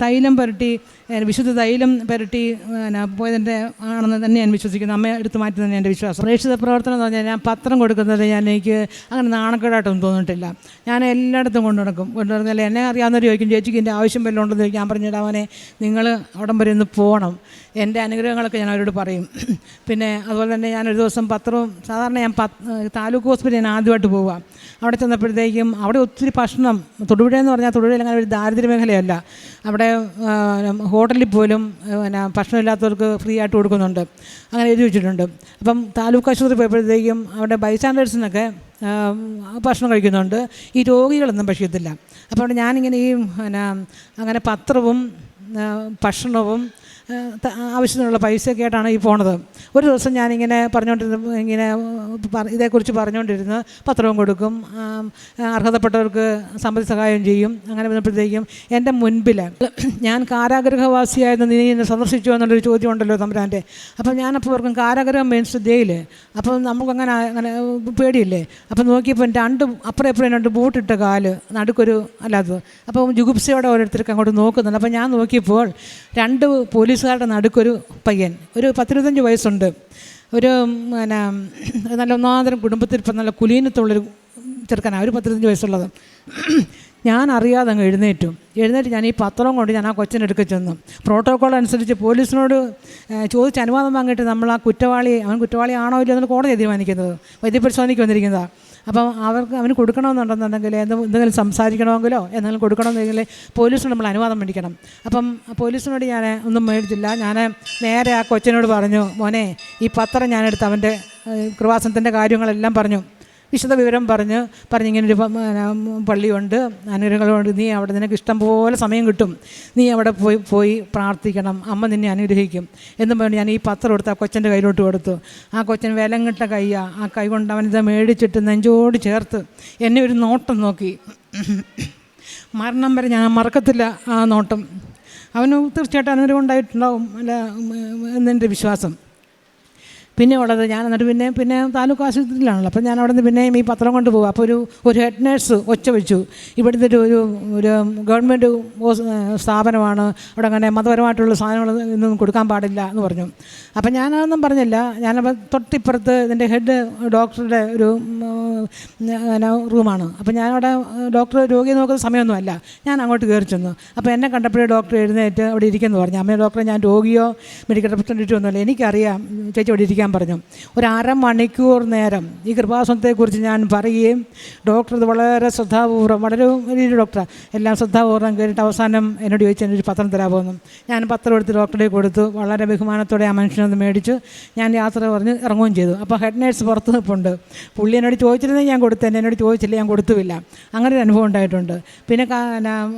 തൈലം പുരട്ടി വിശുദ്ധ തൈലം പുരട്ടി പിന്നെ പോയതിന്റെ ആണെന്ന് തന്നെ ഞാൻ വിശ്വസിക്കുന്നു. അമ്മയെ എടുത്ത് മാറ്റി തന്നെ എന്റെ വിശ്വാസം. പ്രേക്ഷിത പ്രവർത്തനം എന്ന് പറഞ്ഞാൽ ഞാൻ പത്രം കൊടുക്കുന്നത് ഞാൻ എനിക്ക് അങ്ങനെ നാണക്കേടായിട്ടൊന്നും തോന്നിയിട്ടില്ല. ഞാൻ എല്ലായിടത്തും കൊണ്ടു നടക്കും. കൊണ്ടു നടന്നാൽ എന്നെ അറിയാവുന്നവർ ചോദിക്കും ചേച്ചിക്ക് എന്റെ ആവശ്യം വല്ലതും ഉണ്ടെന്ന് ചോദിക്കും. ഞാൻ പറഞ്ഞിടാവനെ നിങ്ങൾ അവിടം വരെ ഒന്ന് പോകണം. എന്റെ അനുഗ്രഹങ്ങളൊക്കെ ഞാൻ അവരോട് പറയും. പിന്നെ അതുപോലെ തന്നെ ഞാനൊരു ദിവസം പത്രവും സാധാരണ ഞാൻ താലൂക്ക് ഹോസ്പിറ്റലിൽ ഞാൻ ആദ്യമായിട്ട് പോവുക അവിടെ ചെന്നപ്പോഴത്തേക്കും അവിടെ ഒത്തിരി ഭക്ഷണം തൊടുപുഴ എന്ന് പറഞ്ഞാൽ തൊടുപുഴയിൽ അങ്ങനെ ഒരു ദാരിദ്ര്യ മേഖലയല്ല. അവിടെ ഹോട്ടലിൽ പോലും പിന്നെ ഭക്ഷണമില്ലാത്തവർക്ക് ഫ്രീ ആയിട്ട് കൊടുക്കുന്നുണ്ട്. അങ്ങനെ എഴുതി വെച്ചിട്ടുണ്ട്. അപ്പം താലൂക്ക് ആശുപത്രി പോയപ്പോഴത്തേക്കും അവിടെ ബൈസ്റ്റാൻഡേഴ്സിനൊക്കെ ഭക്ഷണം കഴിക്കുന്നുണ്ട്. ഈ രോഗികളൊന്നും ഭക്ഷ്യത്തില്ല അപ്പോൾ ഞാനിങ്ങനെ ഈ പിന്നെ അങ്ങനെ പത്രവും ഭക്ഷണവും ആവശ്യത്തിനുള്ള പൈസയൊക്കെ ആയിട്ടാണ് ഈ പോണത്. ഒരു ദിവസം ഞാനിങ്ങനെ പറഞ്ഞുകൊണ്ടിരുന്ന ഇങ്ങനെ ഇതേക്കുറിച്ച് പറഞ്ഞുകൊണ്ടിരുന്ന് പത്രവും കൊടുക്കും അർഹതപ്പെട്ടവർക്ക് സാമ്പത്തിക സഹായം ചെയ്യും അങ്ങനെ വന്നപ്പോഴത്തേക്കും എന്റെ മുൻപിൽ ഞാൻ കാരാഗ്രഹവാസിയായിരുന്നു നീ എന്നെ സന്ദർശിച്ചു എന്നുള്ളൊരു ചോദ്യം ഉണ്ടല്ലോ തമ്പുരാന്റെ. അപ്പം ഞാനപ്പോൾ ഓർക്കും കാരാഗ്രഹം മീൻസ് ജയിൽ അപ്പം നമുക്കങ്ങനെ അങ്ങനെ പേടിയില്ലേ? അപ്പം നോക്കിയപ്പോൾ രണ്ട് അപ്പുറം എപ്പോഴും രണ്ട് ബൂട്ടിട്ട കാൽ നടുക്കൊരു അല്ലാത്തത്. അപ്പം ജുഗുപ്സയോടെ ഓരോരുത്തർക്ക് അങ്ങോട്ട് നോക്കുന്നുണ്ട്. അപ്പം ഞാൻ നോക്കിയപ്പോൾ രണ്ട് പോലീസുകാരുടെ നടുക്കൊരു പയ്യൻ. ഒരു പത്തിരുപത്തഞ്ച് വയസ്സുണ്ട്. ഒരു പിന്നെ നല്ല ഒന്നാന്തരം കുടുംബത്തിൽ ഇപ്പം നല്ല കുലീനത്തുള്ളൊരു ചെറുക്കനാണ് ഒരു പത്തിരുപത്തഞ്ച് വയസ്സുള്ളത്. ഞാൻ അറിയാതെ അങ്ങ് എഴുന്നേറ്റു. എഴുന്നേറ്റ് ഞാൻ ഈ പത്രം കൊണ്ട് ഞാൻ ആ കൊച്ചിനെടുക്ക ചെന്നു. പ്രോട്ടോക്കോൾ അനുസരിച്ച് പോലീസിനോട് ചോദിച്ച് അനുവാദം വാങ്ങിയിട്ട് നമ്മൾ ആ കുറ്റവാളി അവൻ കുറ്റവാളി ആണോ ഇല്ലയോ എന്ന് കോടതി തീരുമാനിക്കുന്നത്. വൈദ്യപരിശോധനയ്ക്ക് വന്നിരിക്കുന്നതാണ് അപ്പം അവർക്ക് അവന് കൊടുക്കണമെന്നുണ്ടെന്നുണ്ടെങ്കിൽ എന്ത് എന്തെങ്കിലും സംസാരിക്കണമെങ്കിലോ എന്തെങ്കിലും കൊടുക്കണമെന്നെങ്കിൽ പോലീസിനോട് നമ്മൾ അനുവാദം മേടിക്കണം. അപ്പം പോലീസിനോട് ഞാൻ ഒന്നും മേടിച്ചില്ല. ഞാൻ നേരെ ആ കൊച്ചിനോട് പറഞ്ഞു മോനെ ഈ പത്രം ഞാനെടുത്ത് അവന്റെ കൃവാസനത്തിന്റെ കാര്യങ്ങളെല്ലാം പറഞ്ഞു. വിശദ വിവരം പറഞ്ഞ് പറഞ്ഞ് ഇങ്ങനെ ഒരു പ- പിന്നെ പള്ളിയുണ്ട്. അനുഗ്രഹങ്ങളുണ്ട്. നീ അവിടെ നിനക്ക് ഇഷ്ടം പോലെ സമയം കിട്ടും. നീ അവിടെ പോയി പോയി പ്രാർത്ഥിക്കണം. അമ്മ നിന്നെ അനുഗ്രഹിക്കും. എന്നും പറഞ്ഞ് ഞാൻ ഈ പത്രം എടുത്ത് ആ കൊച്ചന്റെ കയ്യിലോട്ട് കൊടുത്തു. ആ കൊച്ചൻ വിലങ്ങിട്ട കയ്യാ. ആ കൈ കൊണ്ട് അവനിത് മേടിച്ചിട്ട് നെഞ്ചോട് ചേർത്ത് എന്നെ ഒരു നോട്ടം നോക്കി. മരണം വരെ ഞാൻ മറക്കത്തില്ല ആ നോട്ടം. അവന് തീർച്ചയായിട്ടും അനുഗ്രഹം ഉണ്ടായിട്ടുണ്ടാവും. അല്ല എന്നെന്റെ വിശ്വാസം. പിന്നെ ഉള്ളത് ഞാൻ എന്നിട്ട് പിന്നെ പിന്നെ താലൂക്ക് ആശുപത്രിയിലാണല്ലോ അപ്പോൾ ഞാൻ അവിടെ നിന്ന് പിന്നെയും ഈ പത്രം കൊണ്ട് പോകും അപ്പോൾ ഒരു ഒരു ഹെഡ് നേഴ്സ് ഒച്ച വെച്ചു ഇവിടുത്തെ ഒരു ഒരു ഗവൺമെന്റ് സ്ഥാപനമാണ്. അവിടെ അങ്ങനെ മതപരമായിട്ടുള്ള സാധനങ്ങൾ ഇന്നും കൊടുക്കാൻ പാടില്ല എന്ന് പറഞ്ഞു. അപ്പം ഞാനതൊന്നും പറഞ്ഞില്ല. ഞാനപ്പോൾ തൊട്ടിപ്പുറത്ത് ഇതിന്റെ ഹെഡ് ഡോക്ടറുടെ ഒരു റൂമാണ്. അപ്പോൾ ഞാനവിടെ ഡോക്ടർ രോഗിയെ നോക്കുന്ന സമയമൊന്നുമല്ല. ഞാൻ അങ്ങോട്ട് കയറി ചെന്നു. അപ്പോൾ എന്നെ കണ്ടപ്പോഴേ ഡോക്ടർ എഴുന്നേറ്റ് അവിടെ ഇരിക്കുമെന്ന് പറഞ്ഞു. അമ്മയെ ഡോക്ടറെ ഞാൻ രോഗിയോ മെഡിക്കൽ റെപ്രസെന്റേറ്റീവ് ഒന്നുമല്ല. എനിക്കറിയാം ചേച്ചി അവിടെ ഇരിക്കാൻ പറഞ്ഞു ഒരു അരമണിക്കൂർ നേരം ഈ കൃപാസനത്തെക്കുറിച്ച് ഞാൻ പറയുകയും ഡോക്ടർ ഇത് വളരെ ശ്രദ്ധാപൂർവം വളരെ വലിയൊരു ഡോക്ടറാണ് എല്ലാം ശ്രദ്ധാപൂർവം കേട്ടിട്ട് അവസാനം എന്നോട് ചോദിച്ചു എന്നൊരു പത്രം തരാമോന്നു ഞാൻ പത്രം എടുത്ത് ഡോക്ടറെ കൊടുത്തു വളരെ ബഹുമാനത്തോടെ ആ മനുഷ്യനൊന്ന് മേടിച്ചു. ഞാൻ യാത്ര പറഞ്ഞ് ഇറങ്ങുകയും ചെയ്തു. അപ്പോൾ ഹെഡ് നേഴ്സ് പുറത്ത് നിൽപ്പുണ്ട്. പുള്ളി എന്നോട് ചോദിച്ചിരുന്നെങ്കിൽ ഞാൻ കൊടുത്തു എന്നോട് ചോദിച്ചില്ല ഞാൻ കൊടുത്തുമില്ല. അങ്ങനെ ഒരു അനുഭവം ഉണ്ടായിട്ടുണ്ട്. പിന്നെ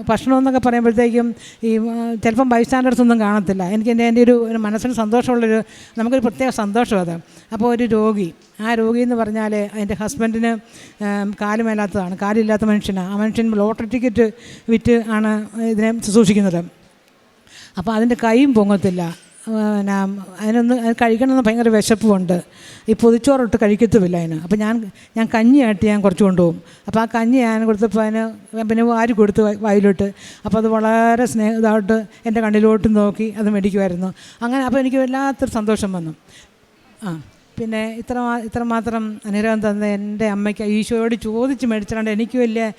ഭക്ഷണം എന്നൊക്കെ പറയുമ്പോഴത്തേക്കും ഈ ചിലപ്പം ചിലപ്പം ബൈസ്റ്റാൻഡേഴ്സ് ഒന്നും കാണത്തില്ല. എനിക്ക് എന്റെ എന്റെ ഒരു മനസ്സിന് സന്തോഷമുള്ളൊരു നമുക്കൊരു പ്രത്യേക സന്തോഷം അത് അപ്പോൾ ഒരു രോഗി ആ രോഗി എന്ന് പറഞ്ഞാൽ അതിന്റെ ഹസ്ബൻഡിന് കാലുമേലാത്തതാണ്. കാലില്ലാത്ത മനുഷ്യനാണ് ആ മനുഷ്യൻ ലോട്ടറി ടിക്കറ്റ് വിറ്റ് ആണ് ഇതിനെ ശുശ്രൂഷിക്കുന്നത്. അപ്പോൾ അതിന്റെ കൈയും പൊങ്ങത്തില്ല. പിന്നെ അതിനൊന്ന് അത് കഴിക്കണമെന്ന് ഭയങ്കര വിശപ്പുമുണ്ട് ഈ പൊതിച്ചോറിട്ട് കഴിക്കത്തുമില്ല അതിന്. അപ്പോൾ ഞാൻ ഞാൻ കഞ്ഞിയായിട്ട് ഞാൻ കുറച്ച് കൊണ്ടുപോകും. അപ്പോൾ ആ കഞ്ഞി ഞാൻ കൊടുത്തപ്പോൾ അതിന് പിന്നെ വാരി കൊടുത്ത് വായിലോട്ട്. അപ്പോൾ അത് വളരെ സ്നേഹ ഇതായിട്ട് എന്റെ കണ്ണിലോട്ട് നോക്കി അത് മേടിക്കുമായിരുന്നു. അങ്ങനെ അപ്പോൾ എനിക്ക് വല്ലാത്തൊരു സന്തോഷം വന്നു. ആ. പിന്നെ ഇത്ര ഇത്രമാത്രം അനുഗ്രഹം തന്ന എന്റെ അമ്മയ്ക്ക് ഈശോയോട് ചോദിച്ച് മേടിച്ചാണ്ട് എനിക്ക് വലിയ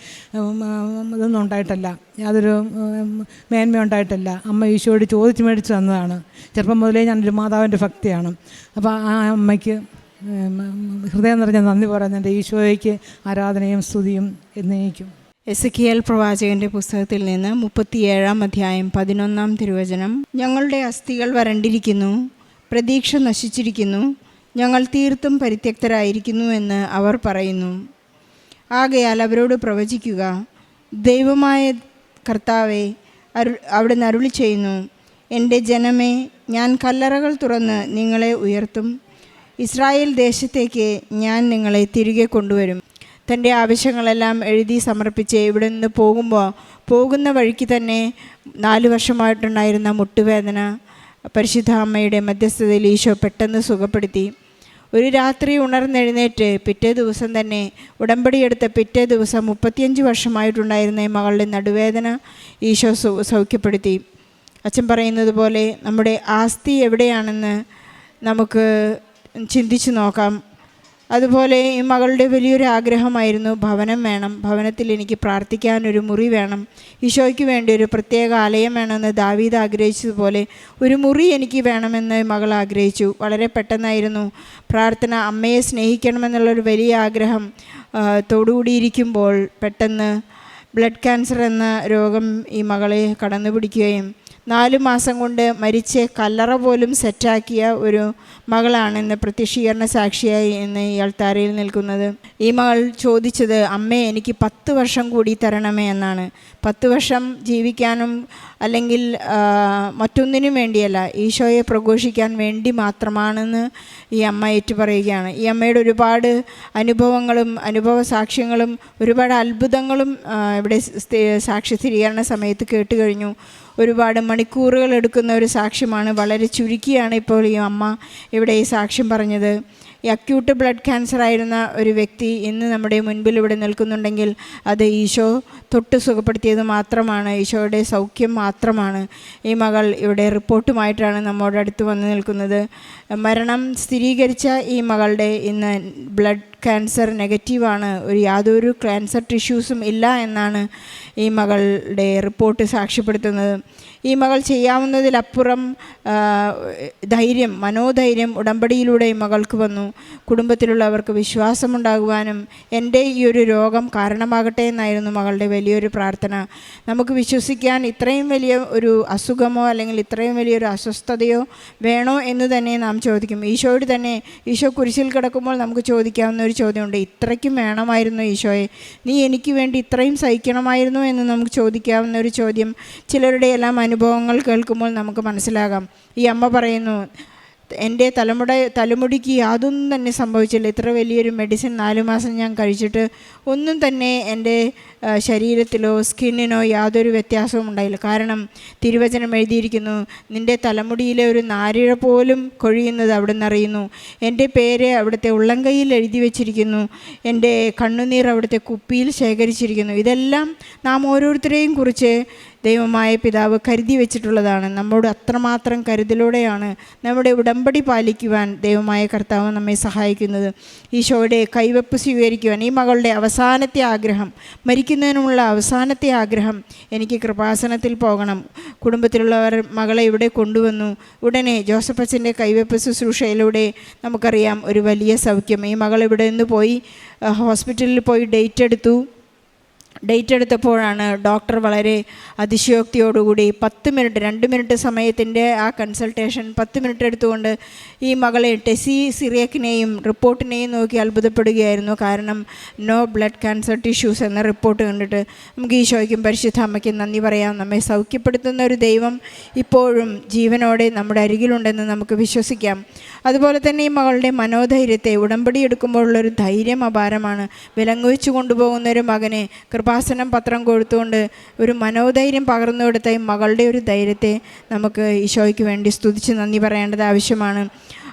ഇതൊന്നും ഉണ്ടായിട്ടല്ല. യാതൊരു മേന്മ ഉണ്ടായിട്ടല്ല. അമ്മ ഈശോയോട് ചോദിച്ച് മേടിച്ച് തന്നതാണ്. ചെറുപ്പം മുതലേ ഞാനൊരു മാതാവിന്റെ ഭക്തിയാണ്. അപ്പോൾ ആ അമ്മയ്ക്ക് ഹൃദയം നിറഞ്ഞ നന്ദി പറയുന്ന. എന്റെ ഈശോയ്ക്ക് ആരാധനയും സ്തുതിയും എന്നേക്കും. എസക്കിയൽ പ്രവാചകന്റെ പുസ്തകത്തിൽ നിന്ന് മുപ്പത്തിയേഴാം അധ്യായം പതിനൊന്നാം തിരുവചനം. ഞങ്ങളുടെ അസ്ഥികൾ വരണ്ടിരിക്കുന്നു. പ്രതീക്ഷ നശിച്ചിരിക്കുന്നു. ഞങ്ങൾ തീർത്തും പരിത്യക്തരായിരിക്കുന്നു എന്ന് അവർ പറയുന്നു. ആകയാൽ അവരോട് പ്രവചിക്കുക. ദൈവമായ കർത്താവെ അരു അവിടുന്ന് അരുളി ചെയ്യുന്നു. എന്റെ ജനമേ ഞാൻ കല്ലറകൾ തുറന്ന് നിങ്ങളെ ഉയർത്തും. ഇസ്രായേൽ ദേശത്തേക്ക് ഞാൻ നിങ്ങളെ തിരികെ കൊണ്ടുവരും. തന്റെ ആവശ്യങ്ങളെല്ലാം എഴുതി സമർപ്പിച്ച് ഇവിടെ നിന്ന് പോകുമ്പോൾ പോകുന്ന വഴിക്ക് തന്നെ നാല് വർഷമായിട്ടുണ്ടായിരുന്ന മുട്ടുവേദന പരിശുദ്ധ അമ്മയുടെ മധ്യസ്ഥതയിൽ ഈശോ പെട്ടെന്ന് സുഖപ്പെടുത്തി. ഒരു രാത്രി ഉണർന്നെഴുന്നേറ്റ് പിറ്റേ ദിവസം തന്നെ ഉടമ്പടിയെടുത്ത പിറ്റേ ദിവസം മുപ്പത്തിയഞ്ച് വർഷമായിട്ടുണ്ടായിരുന്ന മകളുടെ നടുവേദന ഈശോ സൗഖ്യപ്പെടുത്തി. അച്ഛൻ പറയുന്നത് പോലെ നമ്മുടെ ആസ്തി എവിടെയാണെന്ന് നമുക്ക് ചിന്തിച്ചു നോക്കാം. അതുപോലെ ഈ മകളുടെ വലിയൊരു ആഗ്രഹമായിരുന്നു ഭവനം വേണം. ഭവനത്തിൽ എനിക്ക് പ്രാർത്ഥിക്കാൻ ഒരു മുറി വേണം. ഈശോയ്ക്ക് വേണ്ടി ഒരു പ്രത്യേക ആലയം വേണമെന്ന് ദാവീദ് ആഗ്രഹിച്ചതുപോലെ ഒരു മുറി എനിക്ക് വേണമെന്ന് മകൾ ആഗ്രഹിച്ചു. വളരെ പെട്ടെന്നായിരുന്നു പ്രാർത്ഥന അമ്മയെ സ്നേഹിക്കണമെന്നുള്ളൊരു വലിയ ആഗ്രഹം തോടുകൂടിയിരിക്കുമ്പോൾ പെട്ടെന്ന് ബ്ലഡ് ക്യാൻസർ എന്ന രോഗം ഈ മകളെ കടന്നു പിടിക്കുകയും നാല് മാസം കൊണ്ട് മരിച്ച് കല്ലറ പോലും സെറ്റാക്കിയ ഒരു മകളാണ് ഇന്ന് പ്രത്യക്ഷീകരണ സാക്ഷിയായി ഇന്ന് ഈ അൾത്താരയിൽ നിൽക്കുന്നത്. ഈ മകൾ ചോദിച്ചത് അമ്മേ എനിക്ക് പത്ത് വർഷം കൂടി തരണമേ എന്നാണ്. പത്ത് വർഷം ജീവിക്കാനും അല്ലെങ്കിൽ മറ്റൊന്നിനും വേണ്ടിയല്ല ഈശോയെ പ്രഘോഷിക്കാൻ വേണ്ടി മാത്രമാണെന്ന് ഈ അമ്മ ഏറ്റുപറയുകയാണ്. ഈ അമ്മയുടെ ഒരുപാട് അനുഭവങ്ങളും അനുഭവ സാക്ഷ്യങ്ങളും ഒരുപാട് അത്ഭുതങ്ങളും ഇവിടെ സാക്ഷ്യ സാക്ഷി സ്ഥിരീകരണ സമയത്ത് കേട്ട് കഴിഞ്ഞു ഒരുപാട് മണിക്കൂറുകൾ എടുക്കുന്ന ഒരു സാക്ഷ്യമാണ്. വളരെ ചുരുക്കിയാണ് ഇപ്പോൾ ഈ അമ്മ ഇവിടെ ഈ സാക്ഷ്യം പറഞ്ഞത്. ഈ അക്യൂട്ട് ബ്ലഡ് ക്യാൻസർ ആയിരുന്ന ഒരു വ്യക്തി ഇന്ന് നമ്മുടെ മുൻപിൽ ഇവിടെ നിൽക്കുന്നുണ്ടെങ്കിൽ അത് ഈശോ തൊട്ട് സുഖപ്പെടുത്തിയത് മാത്രമാണ്. ഈശോയുടെ സൗഖ്യം മാത്രമാണ്. ഈ മകൾ ഇവിടെ റിപ്പോർട്ടുമായിട്ടാണ് നമ്മുടെ അടുത്ത് വന്ന് നിൽക്കുന്നത്. മരണം സ്ഥിരീകരിച്ച ഈ മകളുടെ ഇന്ന് ബ്ലഡ് ക്യാൻസർ നെഗറ്റീവാണ് ഒരു യാതൊരു ക്യാൻസർ ടിഷ്യൂസും ഇല്ല എന്നാണ് ഈ മകളുടെ റിപ്പോർട്ട് സാക്ഷ്യപ്പെടുത്തുന്നത്. ഈ മകൾ ചെയ്യാവുന്നതിലപ്പുറം ധൈര്യം മനോധൈര്യം ഉടമ്പടിയിലൂടെ ഈ മകൾക്ക് വന്നു. കുടുംബത്തിലുള്ളവർക്ക് വിശ്വാസമുണ്ടാകുവാനും എന്റെ ഈ ഒരു രോഗം കാരണമാകട്ടെ എന്നായിരുന്നു മകളുടെ വലിയൊരു പ്രാർത്ഥന. നമുക്ക് വിശ്വസിക്കാൻ ഇത്രയും വലിയ ഒരു അസുഖമോ അല്ലെങ്കിൽ ഇത്രയും വലിയൊരു അസ്വസ്ഥതയോ വേണോ എന്ന് തന്നെ നാം ചോദിക്കും. ഈശോയോട് തന്നെ ഈശോ കുരിശിൽ കിടക്കുമ്പോൾ നമുക്ക് ചോദിക്കാവുന്ന ഒരു ചോദ്യമുണ്ട്. ഇത്രയ്ക്കും വേണമായിരുന്നു ഈശോയെ. നീ എനിക്ക് വേണ്ടി ഇത്രയും സഹിക്കണമായിരുന്നു എന്ന് നമുക്ക് ചോദിക്കാവുന്ന ഒരു ചോദ്യം ചിലരുടെ എല്ലാം അനുഭവങ്ങൾ കേൾക്കുമ്പോൾ നമുക്ക് മനസ്സിലാകാം. ഈ അമ്മ പറയുന്നു എന്റെ തലമുട തലമുടിക്ക് യാതൊന്നും തന്നെ സംഭവിച്ചില്ല. ഇത്ര വലിയൊരു മെഡിസിൻ നാല് മാസം ഞാൻ കഴിച്ചിട്ട് ഒന്നും തന്നെ എന്റെ ശരീരത്തിലോ സ്കിന്നിനോ യാതൊരു വ്യത്യാസവും ഉണ്ടായില്ല. കാരണം തിരുവചനം എഴുതിയിരിക്കുന്നു നിന്റെ തലമുടിയിലെ ഒരു നാരിഴ പോലും കൊഴിയുന്നത് അവിടെ നിന്നറിയുന്നു എന്റെ പേര് അവിടുത്തെ ഉള്ളംകൈയിൽ എഴുതി വച്ചിരിക്കുന്നു. എന്റെ കണ്ണുനീർ അവിടുത്തെ കുപ്പിയിൽ ശേഖരിച്ചിരിക്കുന്നു. ഇതെല്ലാം നാം ഓരോരുത്തരെയും കുറിച്ച് ദൈവമായ പിതാവ് കരുതി വെച്ചിട്ടുള്ളതാണ്. നമ്മോട് അത്രമാത്രം കരുതലോടെയാണ് നമ്മുടെ ഉടമ്പടി പാലിക്കുവാൻ ദൈവമായ കർത്താവ് നമ്മെ സഹായിക്കുന്നത്. ഈശോയുടെ കൈവെപ്പ് സ്വീകരിക്കുവാൻ ഈ മകളുടെ അവസാനത്തെ ആഗ്രഹം മരിക്കുന്നതിനുമുള്ള അവസാനത്തെ ആഗ്രഹം എനിക്ക് കൃപാസനത്തിൽ പോകണം. കുടുംബത്തിലുള്ളവർ മകളെ ഇവിടെ കൊണ്ടുവന്നു. ഉടനെ ജോസഫ് അച്ഛന്റെ കൈവെപ്പ് ശുശ്രൂഷയിലൂടെ നമുക്കറിയാം ഒരു വലിയ സൗഖ്യം. ഈ മകൾ ഇവിടെ നിന്ന് പോയി ഹോസ്പിറ്റലിൽ പോയി ഡേറ്റ് എടുത്തു ഡേറ്റ് എടുത്തപ്പോഴാണ് ഡോക്ടർ വളരെ അതിശയോക്തിയോടുകൂടി പത്ത് മിനിറ്റ് രണ്ട് മിനിറ്റ് സമയത്തിന്റെ ആ കൺസൾട്ടേഷൻ പത്ത് മിനിറ്റ് എടുത്തുകൊണ്ട് ഈ മകളെ ടെസി സിറിയക്കിനെയും റിപ്പോർട്ടിനെയും നോക്കി അത്ഭുതപ്പെടുകയായിരുന്നു. കാരണം നോ ബ്ലഡ് ക്യാൻസർ ടിഷ്യൂസ് എന്ന റിപ്പോർട്ട് കണ്ടിട്ട് നമുക്ക് ഈശോയ്ക്കും പരിശുദ്ധ അമ്മയ്ക്കും നന്ദി പറയാം. നമ്മെ സൗഖ്യപ്പെടുത്തുന്ന ഒരു ദൈവം ഇപ്പോഴും ജീവനോടെ നമ്മുടെ അരികിലുണ്ടെന്ന് നമുക്ക് വിശ്വസിക്കാം. അതുപോലെ തന്നെ ഈ മകളുടെ മനോധൈര്യത്തെ ഉടമ്പടി എടുക്കുമ്പോഴുള്ളൊരു ധൈര്യം അപാരമാണ്. വിലങ്ങുവെച്ച് കൊണ്ടുപോകുന്ന ഒരു മകനെ കൃപാസനം പത്രം കൊടുത്തുകൊണ്ട് ഒരു മനോധൈര്യം പകർന്നു കൊടുത്ത ഈ മകളുടെ ഒരു ധൈര്യത്തെ നമുക്ക് ഈശോയ്ക്ക് വേണ്ടി സ്തുതിച്ച് നന്ദി പറയേണ്ടത് ആവശ്യമാണ്.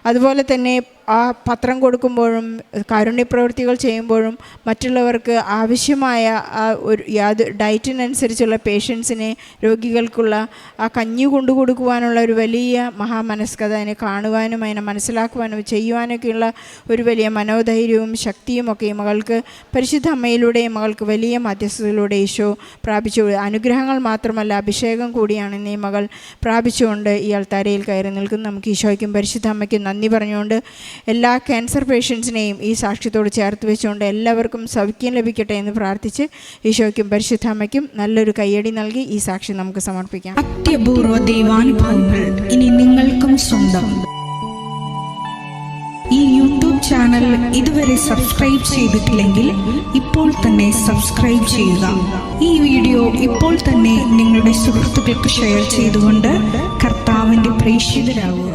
അതുപോലെ തന്നെ ആ പത്രം കൊടുക്കുമ്പോഴും കാരുണ്യപ്രവൃത്തികൾ ചെയ്യുമ്പോഴും മറ്റുള്ളവർക്ക് ആവശ്യമായ ആ ഒരു യാത് ഡയറ്റിനനുസരിച്ചുള്ള പേഷ്യൻസിനെ രോഗികൾക്കുള്ള ആ കഞ്ഞി കൊണ്ടു കൊടുക്കുവാനുള്ള ഒരു വലിയ മഹാമനസ്കത അതിനെ കാണുവാനും അതിനെ മനസ്സിലാക്കുവാനും ചെയ്യുവാനൊക്കെയുള്ള ഒരു വലിയ മനോധൈര്യവും ശക്തിയും ഒക്കെ മകൾക്ക് പരിശുദ്ധ അമ്മയിലൂടെ മകൾക്ക് വലിയ മധ്യസ്ഥതയിലൂടെ ഈശോ പ്രാപിച്ചു. അനുഗ്രഹങ്ങൾ മാത്രമല്ല അഭിഷേകം കൂടിയാണ് ഇന്ന് ഈ മകൾ പ്രാപിച്ചുകൊണ്ട് ഈ അൾത്താരയിൽ കയറി നിൽക്കുന്നു. നമുക്ക് ഈശോയ്ക്കും പരിശുദ്ധ അമ്മയ്ക്കും നന്ദി പറഞ്ഞുകൊണ്ട് എല്ലാ ക്യാൻസർ പേഷ്യൻസിനെയും ഈ സാക്ഷ്യത്തോട് ചേർത്ത് വെച്ചുകൊണ്ട് എല്ലാവർക്കും സൗഖ്യം ലഭിക്കട്ടെ എന്ന് പ്രാർത്ഥിച്ച് ഈശോയ്ക്കും പരിശുദ്ധാമയ്ക്കും നല്ലൊരു കയ്യടി നൽകി ഈ സാക്ഷ്യം നമുക്ക് സമർപ്പിക്കാം. അത്യപൂർവ ദൈവാനുഭവങ്ങൾ ഇനി നിങ്ങൾക്കും സ്വന്തം. ഈ യൂട്യൂബ് ചാനൽ ഇതുവരെ സബ്സ്ക്രൈബ് ചെയ്തിട്ടില്ലെങ്കിൽ ഇപ്പോൾ തന്നെ സബ്സ്ക്രൈബ് ചെയ്യുക. ഈ വീഡിയോ ഇപ്പോൾ തന്നെ നിങ്ങളുടെ സുഹൃത്തുക്കൾക്ക് ഷെയർ ചെയ്തുകൊണ്ട് കർത്താവിന്റെ പ്രേക്ഷിതരാകുക